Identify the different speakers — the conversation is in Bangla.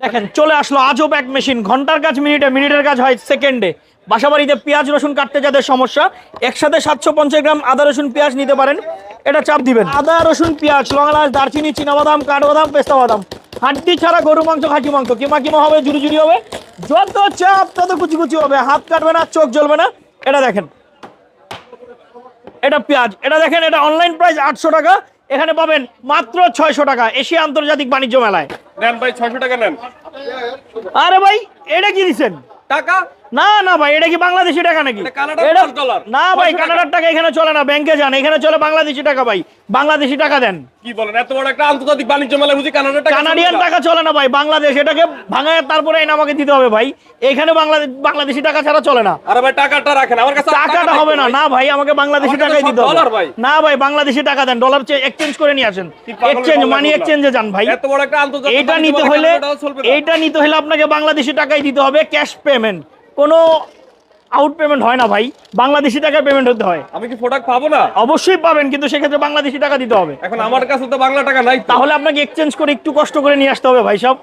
Speaker 1: দেখেন, চলে আসলো আজব এক মেশিন ঘণ্টার কাজ মিনিটে, মিনিটের কাজ হয় সেকেন্ডে। বাসাবাড়িতে পেঁয়াজ, রসুন কাটতে যাদের সমস্যা, একসাথে সাতশো পঞ্চাশ গ্রাম আদা, রসুন, পেঁয়াজ নিতে পারেন। এটা চাপ দিবেন। আদা, রসুন, পেঁয়াজ লংলাস দারচিনি, চীনাবাদাম, কাঠবাদাম পেস্তা বাদাম হাড্ডি ছাড়া গরু মাংস খাসি মাংস কিমা কিমা হবে জুড়ি জুড়ি হবে। যত চাপ, তত কুচি কুচি হবে। হাত কাটবে না, চোখ জ্বলবে না। এটা দেখেন। এটা পেঁয়াজ। এটা দেখেন, এটা অনলাইন প্রাইস আটশো টাকা। এখানে পাবেন মাত্র ছয়শো টাকা। এশিয়া আন্তর্জাতিক বাণিজ্য মেলায়।
Speaker 2: নেন ভাই ছয়শো টাকা নেন।
Speaker 1: আরে ভাই এটা কি দিচ্ছেন
Speaker 2: টাকা?
Speaker 1: না না ভাই এটা কি বাংলাদেশি টাকা নাকি?
Speaker 2: এটা
Speaker 1: এটা-। না ভাই কানাডার টাকা এখানে চলে না ব্যাংকে যান এখানে চলে বাংলাদেশি টাকা ভাই বাংলাদেশি টাকা দেন।
Speaker 2: কি বলেন এত বড় একটা আন্তর্জাতিক বাণিজ্য মেলা বুঝি কানাডার টাকা
Speaker 1: কানাডিয়ান টাকা চলে না ভাই বাংলাদেশ এটাকে ভাঙায় তারপরে এনে আমাকে দিতে হবে ভাই। এখানে বাংলাদেশ বাংলাদেশি টাকা ছাড়া চলে না।
Speaker 2: আরে ভাই টাকাটা রাখেন আমার কাছে
Speaker 1: টাকাটা হবে না। না ভাই। আমাকে বাংলাদেশি টাকাই দিতে হবে।
Speaker 2: ডলার ভাই।
Speaker 1: না ভাই বাংলাদেশি টাকা দেন ডলার এক্সচেঞ্জ করে নিয়ে আসেন। Exchange money. এক্সচেঞ্জে যান ভাই।
Speaker 2: এত বড় একটা আন্তর্জাতিক বাণিজ্য
Speaker 1: নিতে হলে। এইটা নিতে হলে আপনাকে বাংলাদেশি টাকাই দিতে হবে ক্যাশ পেমেন্ট কোনো আউট পেমেন্ট হয় না ভাই। বাংলাদেশি টাকায় পেমেন্ট হতে হয়।
Speaker 2: আমি কি প্রোডাক্ট পাবো না?
Speaker 1: অবশ্যই পাবেন কিন্তু সেক্ষেত্রে বাংলাদেশি টাকা দিতে হবে।
Speaker 2: এখন আমার কাছে তো বাংলা টাকা নাই
Speaker 1: তাহলে আপনাকে এক্সচেঞ্জ করে একটু কষ্ট করে নিয়ে আসতে হবে ভাই সব।